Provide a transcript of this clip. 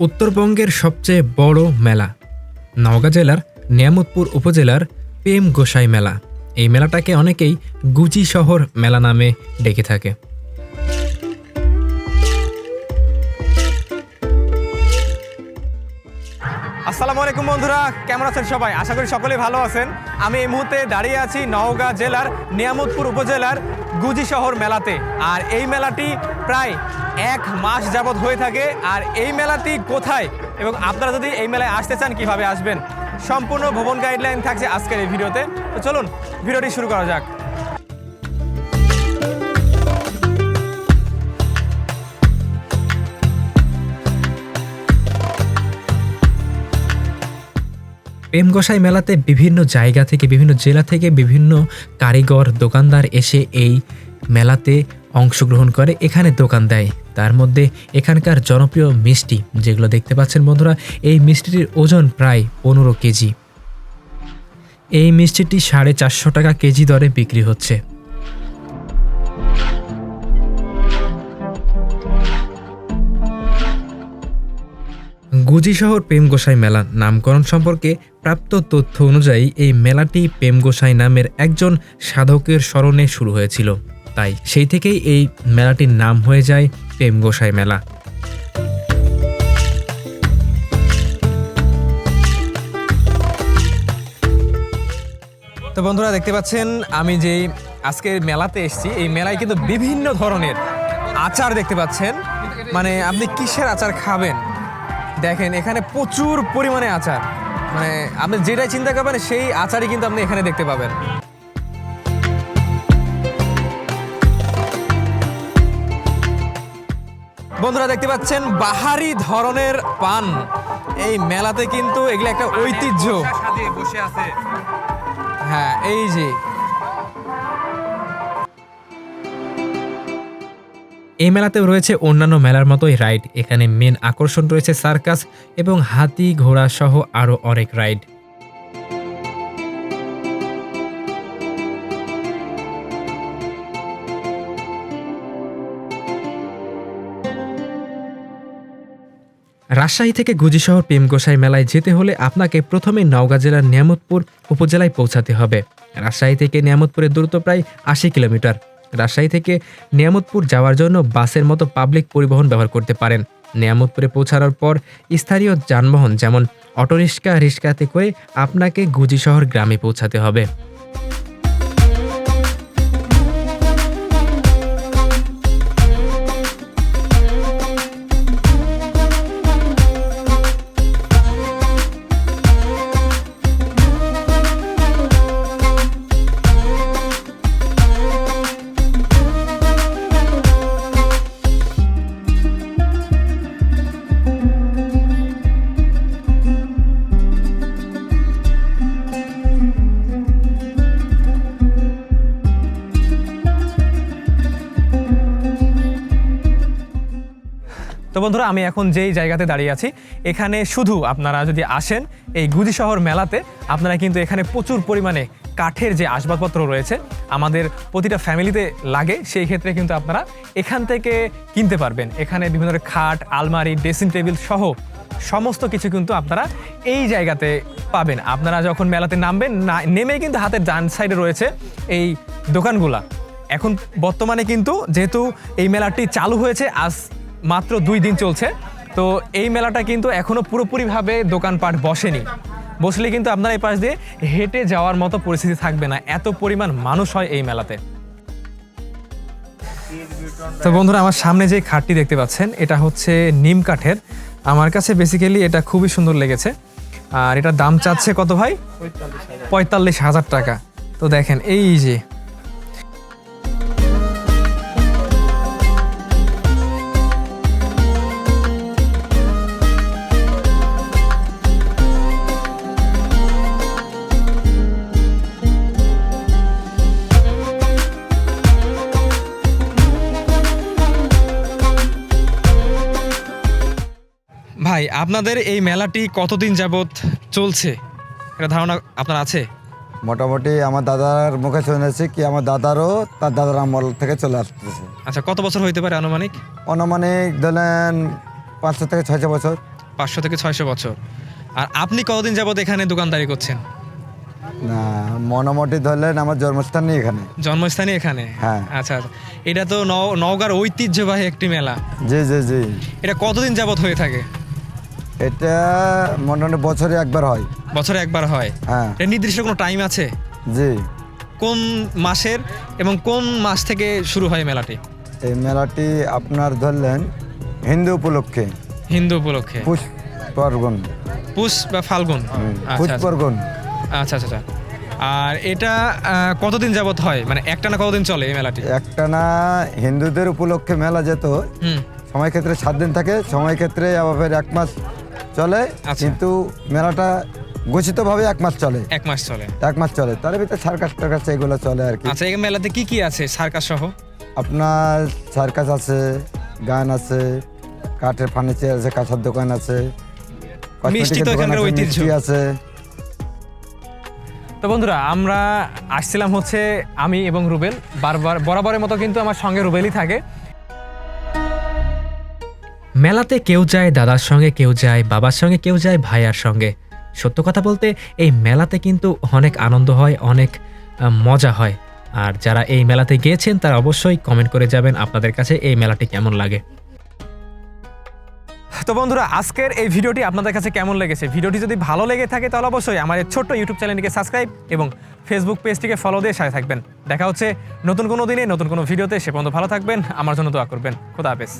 উত্তরবঙ্গের সবচেয়ে বড় মেলা। নওগাঁ জেলার নিয়ামতপুর উপজেলার প্রেম গোসাই মেলা। এই মেলাটাকে অনেকেই গুচি শহর মেলা নামে ডেকে থাকে। আসসালামু আলাইকুম বন্ধুরা, কেমন আছেন সবাই? আশা করি সকলেই ভালো আছেন। আমি এই মুহূর্তে দাঁড়িয়ে আছি নওগাঁ জেলার নিয়ামতপুর উপজেলার গুজি শহর মেলাতে। আর এই মেলাটি প্রায় এক মাস যাবৎ হয়ে থাকে। আর এই মেলাটি কোথায়? এবং আপনারা যদি এই মেলায় আসতে চান, কীভাবে আসবেন? সম্পূর্ণ ভবন গাইডলাইন থাকছে আজকের এই ভিডিওতে। তো চলুন, ভিডিওটি শুরু করা যাক। প্রেম গোসাই মেলাতে বিভিন্ন জায়গা থেকে, বিভিন্ন জেলা থেকে বিভিন্ন কারিগর, দোকানদার এসে এই মেলাতে অংশগ্রহণ করে এখানে দোকান দেয়। তার মধ্যে এখানকার জনপ্রিয় মিষ্টি, যেগুলো দেখতে পাচ্ছেন বন্ধুরা, এই মিষ্টিটির ওজন প্রায় পনেরো কেজি। এই মিষ্টিটি সাড়ে চারশো টাকা কেজি দরে বিক্রি হচ্ছে। গুজি শহর প্রেম গোসাই মেলা নামকরণ সম্পর্কে প্রাপ্ত তথ্য অনুযায়ী এই মেলাটি প্রেম গোসাই নামের একজন সাধকের স্মরণে শুরু হয়েছিল। তাই সেই থেকেই এই মেলাটির নাম হয়ে যায় প্রেম গোসাই মেলা। তো বন্ধুরা, দেখতে পাচ্ছেন, আমি যেই আজকের মেলাতে এসেছি, এই মেলায় কিন্তু বিভিন্ন ধরনের আচার দেখতে পাচ্ছেন। মানে আপনি কিসের আচার খাবেন? দেখেন, এখানে প্রচুর পরিমাণে আচার। মানে আপনি যেটাই চিন্তা করবেন, সেই আচারই কিন্তু আপনি এখানে দেখতে পাবেন। বন্ধুরা দেখতে পাচ্ছেন, বাহারি ধরনের পান। এই মেলাতে কিন্তু এগুলো একটা ঐতিহ্য। বসে আছে হ্যাঁ এই যে। এই মেলাতেও রয়েছে অন্যান্য মেলার মতোই রাইড। এখানে মেন আকর্ষণ রয়েছে সার্কাস এবং হাতি ঘোড়া সহ আরও অনেক রাইড। রাজশাহী থেকে গুজিশহর প্রেম গোসাই মেলায় যেতে হলে আপনাকে প্রথমে নওগাঁ জেলার নিয়ামতপুর উপজেলায় পৌঁছাতে হবে। রাজশাহী থেকে নিয়ামতপুরের দূরত্ব প্রায় আশি কিলোমিটার। রাজশাহী থেকে নিয়ামতপুর যাওয়ার জন্য বাসের মতো পাবলিক পরিবহন ব্যবহার করতে পারেন। নিয়ামতপুরে পৌঁছানোর পর স্থানীয় যানবাহন যেমন অটোরিক্সা রিক্সাতে করে আপনাকে গুজিশহর গ্রামে পৌঁছাতে হবে। বন্ধুরা, আমি এখন যেই জায়গাতে দাঁড়িয়ে আছি, এখানে শুধু আপনারা যদি আসেন এই গুজি শহর মেলাতে, আপনারা কিন্তু এখানে প্রচুর পরিমাণে কাঠের যে আসবাবপত্র রয়েছে, আমাদের প্রতিটা ফ্যামিলিতে লাগে, সেই ক্ষেত্রে কিন্তু আপনারা এখান থেকে কিনতে পারবেন। এখানে বিভিন্ন ধরনের খাট, আলমারি, ড্রেসিং টেবিল সহ সমস্ত কিছু কিন্তু আপনারা এই জায়গাতে পাবেন। আপনারা যখন মেলাতে নামবেন, না, নেমেই কিন্তু হাতের ডান সাইডে রয়েছে এই দোকানগুলা। এখন বর্তমানে কিন্তু যেহেতু এই মেলাটি চালু হয়েছে, আজ মাত্র দুই দিন চলছে। তো এই মেলাটা কিন্তু এখনও পুরোপুরিভাবে দোকানপাট বসেনি। বসলে কিন্তু আপনারা এই পাশ দিয়ে হেঁটে যাওয়ার মতো পরিস্থিতি থাকবে না। এত পরিমাণ মানুষ হয় এই মেলাতে। তো বন্ধুরা, আমার সামনে যে খাটটি দেখতে পাচ্ছেন, এটা হচ্ছে নিম কাঠের। আমার কাছে বেসিক্যালি এটা খুবই সুন্দর লেগেছে। আর এটার দাম চাচ্ছে কত ভাই? পঁয়তাল্লিশ হাজার টাকা। তো দেখেন, এই যে ভাই আপনাদের এই মেলাটি কতদিন যাবত চলছে? এটা ধারণা আপনার আছে? মোটামুটি আমার দাদার মুখে শুনেছি কি আমার দাদারও তার দাদার আমল থেকে চলে আসতেছে। আচ্ছা কত বছর হইতে পারে আনুমানিক? অনুমানিক ধরেন পাঁচশো থেকে ছয়শো বছর। পাঁচশো থেকে ছয়শো বছর। আর আপনি কতদিন যাবত এখানে দোকানদারি করছেন? না মোটামুটি ধরলেন আমার জন্মস্থান নেই এখানে। জন্মস্থানই এখানে? হ্যাঁ। আচ্ছা আচ্ছা। এটা তো নও- নওগাঁর ঐতিহ্যবাহী একটি মেলা। জি জি জি। এটা কতদিন যাবত হয়ে থাকে? এটা মোটামুটি বছরে একবার হয়। বছরে একবার হয়? হ্যাঁ। এটা নির্দিষ্ট কোনো টাইম আছে? জি। কোন মাসের এবং কোন মাস থেকে শুরু হয় মেলাটি? এই মেলাটি আপনার ধরলেন হিন্দু উপলক্ষে। হিন্দু উপলক্ষে? পুষ পর্বণ পুষ বা ফাল্গুন? আচ্ছা পুষ আচ্ছা। পর্বণ আচ্ছা আচ্ছা আচ্ছা। আর এটা কতদিন যাবত হয়? মানে একটা না কতদিন চলে এই মেলাটি? একটা না হিন্দুদের উপলক্ষে মেলা যেত। সময় ক্ষেত্রে সাত দিন থাকে সময় ক্ষেত্রে আবার এক মাস চলে আচ্ছা। কিন্তু মেলাটা গচ্ছিতভাবে এক মাস চলে। এক মাস চলে। এক মাস চলে। তার ভিতরে সার্কাস টার্কাস এগুলো চলে আর কি। আচ্ছা এই মেলাতে কি কি আছে সার্কাস সহ? আপনার সার্কাস আছে গান আছে কাঠের ফার্নিচার আছে কাঁচার দোকান আছে মিষ্টি তো এখানকার ঐতিহ্য। আছে। তো বন্ধুরা আমরা আসছিলাম হচ্ছে আমি এবং রুবেল। বারবার বরাবরের মতো কিন্তু আমার সঙ্গে রুবেলই থাকে। মেলাতে কেউ যায়, দাদার সঙ্গে কেউ যায়, বাবার সঙ্গে কেউ যায়, ভাইয়ার সঙ্গে। সত্য কথা বলতে, এই মেলাতে কিন্তু অনেক আনন্দ হয়, অনেক মজা হয়। আর যারা এই মেলাতে গিয়েছেন, তারা অবশ্যই কমেন্ট করে যাবেন আপনাদের কাছে এই মেলাটি কেমন লাগে। তো বন্ধুরা, আজকের এই ভিডিওটি আপনাদের কাছে কেমন লেগেছে? ভিডিওটি যদি ভালো লেগে থাকে, তাহলে অবশ্যই আমার এই ছোট্ট ইউটিউব চ্যানেলটিকে সাবস্ক্রাইব এবং ফেসবুক পেজটিকে ফলো দিয়ে সাথে থাকবেন। দেখা হচ্ছে নতুন কোনো দিনে, নতুন কোনো ভিডিওতে, সে পর্যন্ত ভালো থাকবেন, আমার জন্য দোয়া করবেন। খোদা হাফেজ।